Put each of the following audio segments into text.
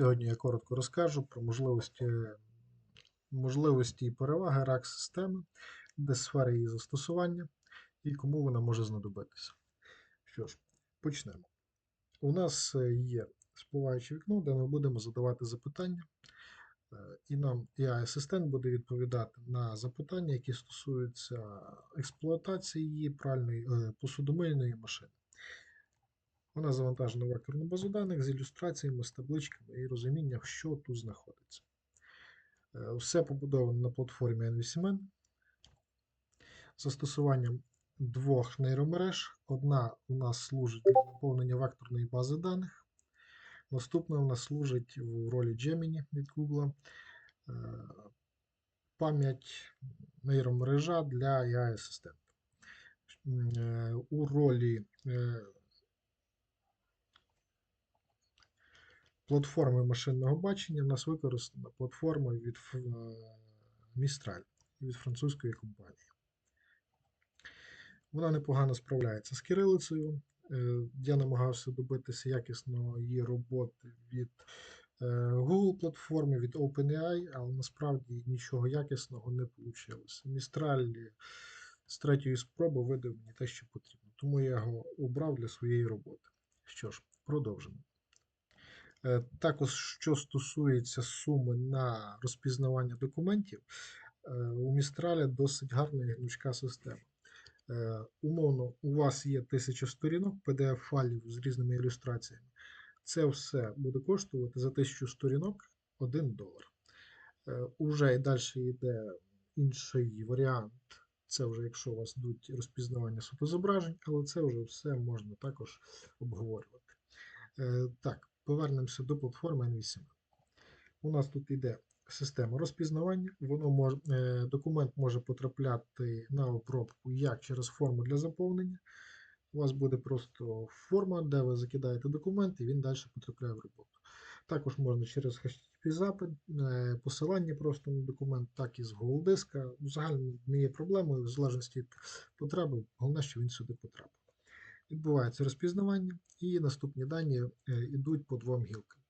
Сьогодні я коротко розкажу про можливості, можливості і переваги rack системи де сфери її застосування і кому вона може знадобитися. Що ж, почнемо. У нас е, є спливаюче вікно, де ми будемо задавати запитання, е, і нам AI-асистент буде відповідати на запитання, які стосуються експлуатації її пральної е, посудомийної машини. Вона завантажена в векторну базу даних з ілюстраціями, з табличками і розумінням, що тут знаходиться. Е, Все побудовано на платформі NVCMN застосуванням двох нейромереж. Одна у нас служить для наповнення векторної бази даних. Наступна у нас служить в ролі Gemini від Google. Е, Пам'ять нейромережа для AI-асистента. Е, У ролі платформи машинного бачення в нас використана платформа від е, Mistral від французької компанії. Вона непогано справляється з кирилицею. Е, Я намагався добитися якісної роботи від е, Google платформи, від OpenAI, але насправді нічого якісного не вийшло. Містраль з третьої спроби видав мені те, що потрібно, тому я його обрав для своєї роботи. Що ж, продовжимо. Е, Також, що стосується суми на розпізнавання документів, е, у Містраля досить гарна і гнучка система. Е, Умовно, у вас є 1000 сторінок PDF-файлів з різними ілюстраціями. Це все буде коштувати за 1000 сторінок 1 долар. Уже і далі йде інший варіант. Це вже якщо у вас йдуть розпізнавання фотозображень, але це вже все можна також обговорювати. Так, повернемося до платформи NVSM. У нас тут йде система розпізнавання. Воно може, е, документ може потрапляти на обробку як через форму для заповнення. У вас буде просто форма, де ви закидаєте документ, і він далі потрапляє в роботу. Також можна через HTTP запит, е, посилання просто на документ, так і з Google диска. Взагалі не є проблемою, в залежності від потреби, головне, що він сюди потрапив. Відбувається розпізнавання, і наступні дані е, йдуть по двом гілкам.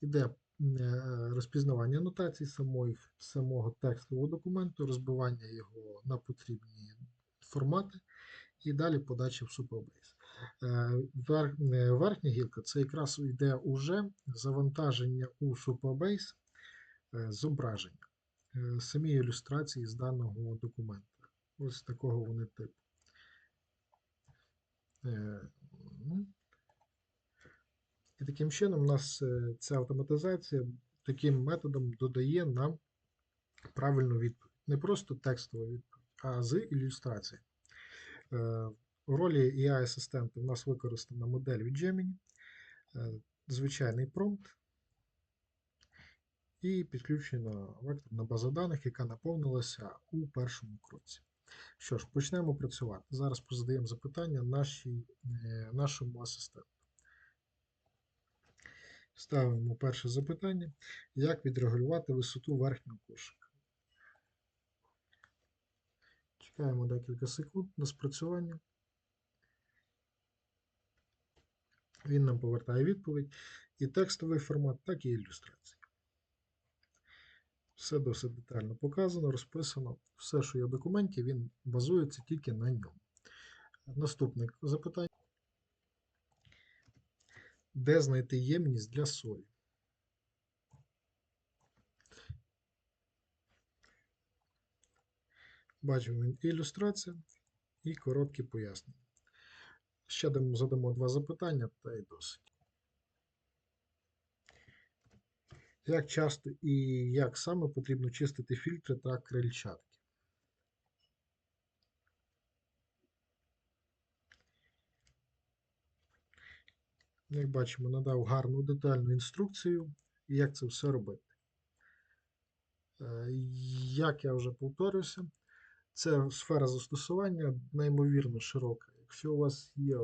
Іде е, розпізнавання анотацій самої, самого текстового документу, розбивання його на потрібні формати, і далі подача в Superbase. Е, вер- Верхня гілка це якраз йде уже завантаження у Superbase зображення, самі ілюстрації з даного документа. Ось такого вони типу. Е, ну, І таким чином у нас е, ця автоматизація таким методом додає нам правильну відповідь. Не просто текстову відповідь, а з ілюстрації. Е, У ролі AI-асистента у нас використана модель від Gemini, е, звичайний промпт і підключена векторна база даних, яка наповнилася у першому кроці. Що ж, почнемо працювати. Зараз позадаємо запитання нашій, е, нашому асистенту. Ставимо перше запитання. Як відрегулювати висоту верхнього кошика? Чекаємо декілька секунд на спрацювання. Він нам повертає відповідь і текстовий формат, так і ілюстрації. Все досить детально показано, розписано. Все, що є в документі, він базується тільки на ньому. Наступне запитання. Де знайти ємність для солі? Бачимо він ілюстрація і короткі пояснення. Ще задамо два запитання, та й досить. Як часто і як саме потрібно чистити фільтри та крильчатки? Як бачимо, надав гарну детальну інструкцію, як це все робити. Е, Як я вже повторюся, це сфера застосування неймовірно широка. Якщо у вас є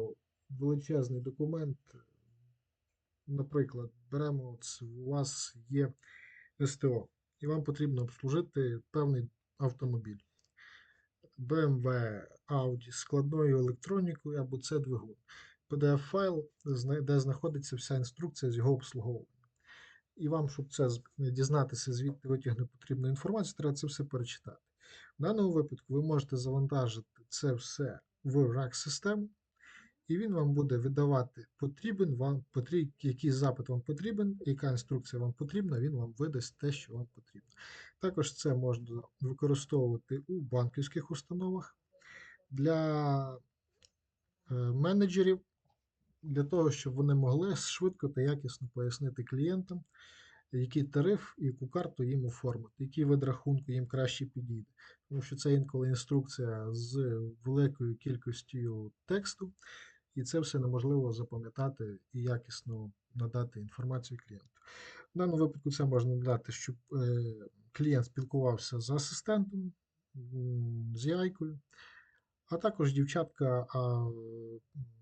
величезний документ, наприклад, беремо от у вас є СТО, і вам потрібно обслужити певний автомобіль. BMW, Audi, складною електронікою або це двигун. PDF-файл, де знаходиться вся інструкція з його обслуговування. і вам, щоб це дізнатися, звідти витягнути потрібну інформацію, треба це все перечитати. В даному випадку ви можете завантажити це все в RAG-систему, і він вам буде видавати потрібен вам, потріб, який запит вам потрібен, яка інструкція вам потрібна, він вам видасть те, що вам потрібно. Також це можна використовувати у банківських установах для е, менеджерів, для того, щоб вони могли швидко та якісно пояснити клієнтам, який тариф і яку карту їм оформити, який вид рахунку їм краще підійде. Тому що це інколи інструкція з великою кількістю тексту, і це все неможливо запам'ятати і якісно надати інформацію клієнту. В даному випадку це можна надати, щоб е, клієнт спілкувався з асистентом, з яйкою, а також дівчатка, а,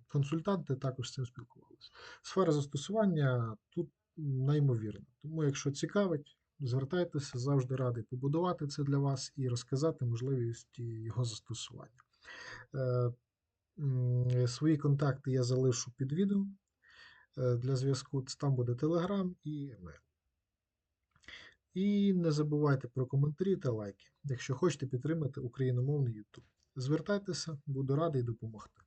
консультанти також з цим спілкувалися. Сфера застосування тут неймовірна. Тому, якщо цікавить, звертайтеся, завжди радий побудувати це для вас і розказати можливості його застосування. Свої контакти я залишу під відео е, для зв'язку. Там буде Telegram і емейл. І не забувайте про коментарі та лайки, якщо хочете підтримати україномовний YouTube. Звертайтеся, буду радий допомогти.